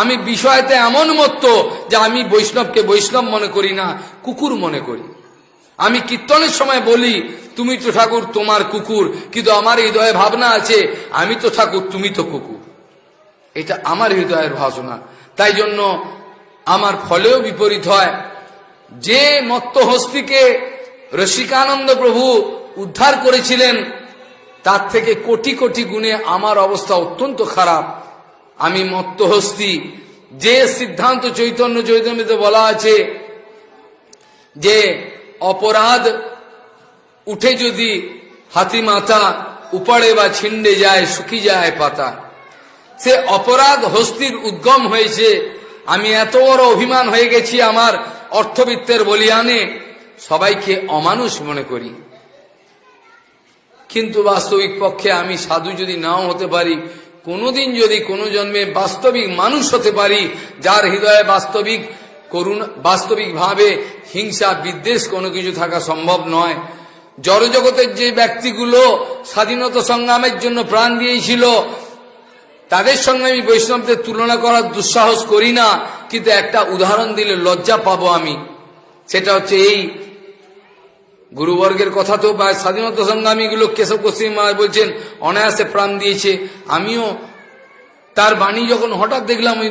আমি বিষয়তে এমন মত্ত যে আমি বৈষ্ণবকে বৈষ্ণব মনে করি না, কুকুর মনে করি। আমি কীর্তনের সময় বলি, তুমি তো ঠাকুর তোমার কুকুর, কিন্তু আমার হৃদয়ে ভাবনা আছে, আমি তো ঠাকুর, তুমি তো কুকুর। এটা আমার হৃদয়ের ভাষণা তাই জন্য আমার ফলেও বিপরীত হয়। যে মত্ত হস্তিকে রসিকানন্দ প্রভু উদ্ধার করেছিলেন, তার থেকে কোটি কোটি গুণে আমার অবস্থা অত্যন্ত খারাপ। আমি মত্ত হস্তি যে সিদ্ধান্ত চৈতন্য চৈতন্যতে বলা আছে যে অপরাধ উঠে যদি হাতি মাথা উপাড়ে বা ছিন্ডে যায়, শুকি যায় পাতা। সে অপরাধ হস্তির উদ্গম হয়েছে। আমি এত বড় অভিমান হয়ে গেছি আমার অর্থবিত্তের বলিয়ানে। সবাইকে অমানুষ মনে করি। কিন্তু বাস্তবিক পক্ষে আমি সাধু যদি নাও হতে পারি কোনোদিন যদি কোনো জন্মে বাস্তবিক মানুষ হতে পারি, যার হৃদয়ে বাস্তবিক করুণ, বাস্তবিকভাবে হিংসা, বিদ্বেষ কোনো কিছু থাকা সম্ভব নয়। জড়জগতের যে ব্যক্তিগুলো স্বাধীনতা সংগ্রামের জন্য প্রাণ দিয়েছিল, তাদের সঙ্গে আমি বৈষ্ণবদের তুলনা করার দুঃসাহস করি না, কিন্তু একটা উদাহরণ দিলে লজ্জা পাবো আমি। সেটা হচ্ছে এই গুরুবর্গের কথা তো বা স্বাধীনতা সংগ্রামীগুলো কেশব গোস্বামী মহারাজ বলছেন, অনায়াসে প্রাণ দিয়েছে। আমিও তার বাণী যখন হঠাৎ দেখলাম, ওই